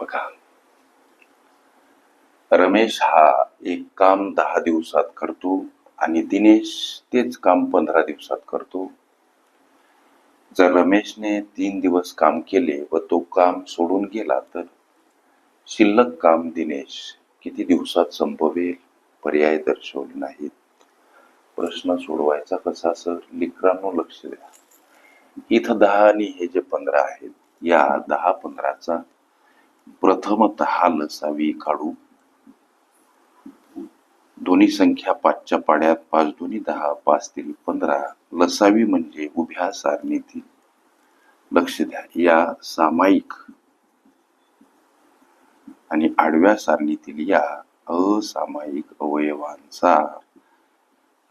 बघा. रमेश हा एक काम दहा दिवसात करतो आणि दिनेश तेच काम पंधरा दिवसात करतो. जर रमेशने तीन दिवस काम केले व तो काम सोडून गेला तर? शिल्लक काम दिनेश किती दिवसात संपवेल? पर्याय दर्शवले नाहीत. प्रश्न सोडवायचा कसा सर? लेकरांनो लक्ष द्या. इथं दहा आणि हे जे पंधरा आहेत या दहा पंधराचा प्रथमत लसावी काढू. दोन्ही संख्या पाचच्या पाड्यात पाच दोन्ही दहा पाच तीन पंधरा. लसावी म्हणजे उभ्या सारणीतील. लक्ष द्या या सामायिक आणि आडव्या सारणीतील या असामायिक अवयवांचा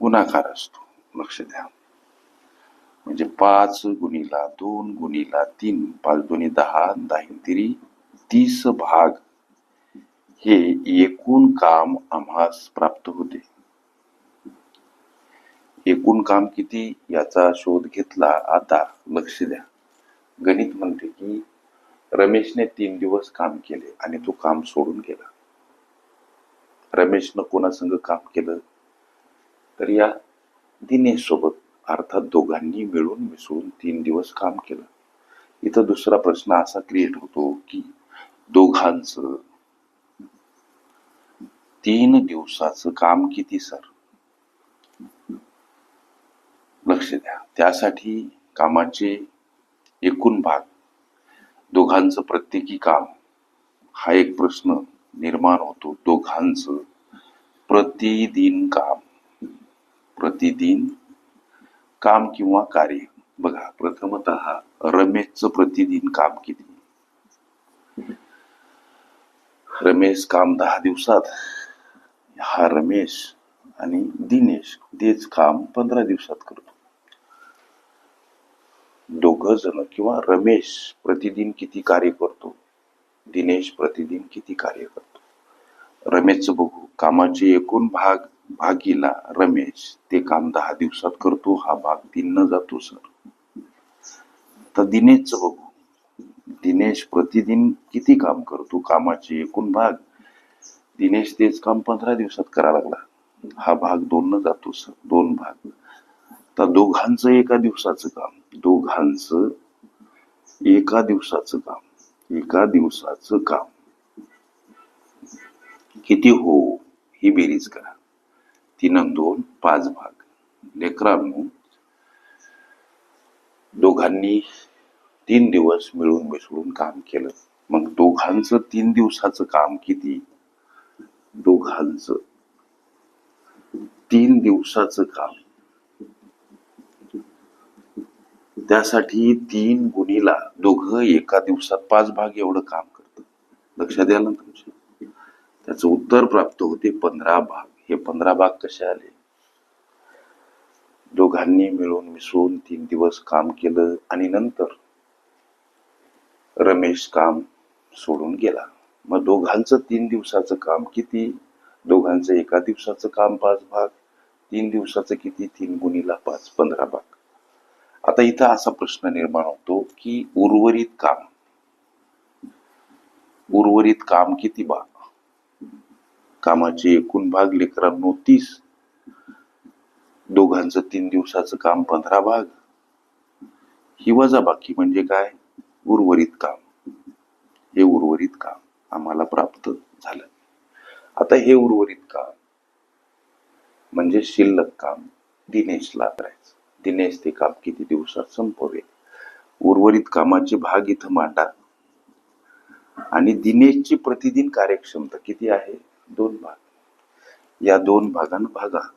गुणाकार असतो. लक्ष द्या. म्हणजे पाच गुणीला दोन गुणीला तीन पाच दोन्ही दहा दहा तिरी तीस भाग हे एकूण काम आम्हास प्राप्त होते. एकूण काम किती याचा शोध घेतला आता लक्ष द्या. गणित म्हणते की रमेशने तीन दिवस काम केले आणि तो काम सोडून गेला. रमेशनं कोणासंग काम केलं? तर या दिनेश सोबत अर्थात दोघांनी मिळून मिसळून तीन दिवस काम केलं. इथं दुसरा प्रश्न असा क्रिएट होतो की दोघांचं. तीन दिवसाचं काम किती सर? लक्ष द्या. त्यासाठी कामाचे एकूण भाग दोघांचं प्रत्येकी काम. हा एक प्रश्न निर्माण होतो. दोघांचं प्रतिदिन काम. प्रतिदिन काम किंवा कार्य. बघा प्रथमत रमेशचं प्रतिदिन काम किती? रमेश काम दहा दिवसात. हा रमेश आणि दिनेश तेच काम पंधरा दिवसात करतो. दोघ जण किंवा रमेश प्रतिदिन किती कार्य करतो? दिनेश प्रतिदिन किती कार्य करतो? रमेशचं बघू. कामाचे एकूण भाग भागीला रमेश ते काम दहा दिवसात करतो. हा भाग दिन जातो सर. तर दिनेशचं बघू. दिनेश प्रतिदिन किती काम करतो कामाचे एकूण भाग दिनेश तेच काम पंधरा दिवसात करा लागला. हा भाग दोन न जातो सर दोन भाग. तर दोघांचं एका दिवसाचं काम दोघांचं एका दिवसाचं काम एका दिवसाचं काम. किती हो ही बेरीज करा. तीन दोन पाच भाग. लेकरांनो दोघांनी तीन दिवस मिळून मिसळून काम केलं. मग दोघांचं तीन दिवसाचं काम किती? दोघांचं. तीन दिवसाचं काम. त्यासाठी तीन गुणीला दोघं एका दिवसात पाच भाग एवढं काम करत लक्षात यायला ना तुमच्या त्याचं उत्तर प्राप्त होते पंधरा भाग. हे पंधरा भाग कसे आले? दोघांनी मिळून मिसळून तीन दिवस काम केलं आणि नंतर रमेश काम सोडून गेला. मग दोघांचं तीन दिवसाचं काम किती? दोघांचं एका दिवसाचं काम पाच भाग तीन दिवसाचं किती? तीन गुणीला पाच पंधरा भाग. आता इथं असा प्रश्न निर्माण होतो की उर्वरित काम. उर्वरित काम किती भाग कामाचे एकूण भाग लेकरांनो तीस. दोघांचं तीन दिवसाचं काम पंधरा भाग. ही वजा बाकी म्हणजे काय? उर्वरित काम. हे उर्वरित काम आम्हाला प्राप्त झालं. आता हे उर्वरित काम म्हणजे शिल्लक काम दिनेशला करायचं. दिनेश ते काम किती दिवसात संपवेल? उर्वरित कामाचे भाग इथं मांडा. आणि दिनेशची प्रतिदिन कार्यक्षमता किती आहे? दोन भाग. या दोन भागांना भागा.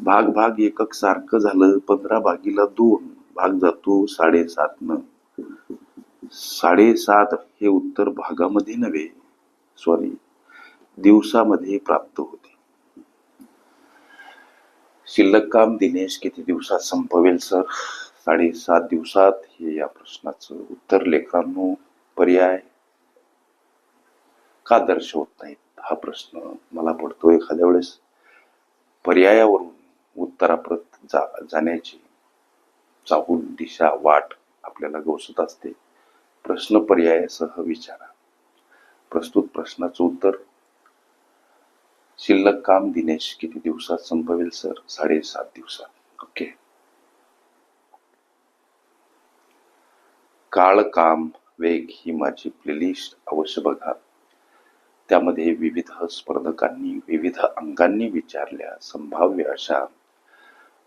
भाग भाग एकक सारखं झालं पंधरा भागीला दोन. भाग जातो साडेसात न. साडेसात हे उत्तर भागामध्ये नव्हे सॉरी दिवसामध्ये प्राप्त होते. शिल्लक काम दिनेश किती दिवसात संपवेल सर साडेसात दिवसात हे या प्रश्नाचं उत्तर लेखांनो पर्याय का दर्शवत नाहीत? हा प्रश्न मला पडतो एखाद्या वेळेस. पर्यायावरून उत्तराप्रत जा जाण्याची चाहूल दिशा वाट आपल्याला गोसत असते. प्रश्न पर्यायासह विचारा. प्रस्तुत प्रश्नाचं उत्तर. शिल्लक काम दिनेश किती दिवसात संपवेल सर? साडेसात दिवसात. ओके काळ काम वेग ही माझी प्लेलिस्ट अवश्य बघा. त्यामध्ये विविध स्पर्धकांनी विविध अंगांनी विचारल्या संभाव्य अशा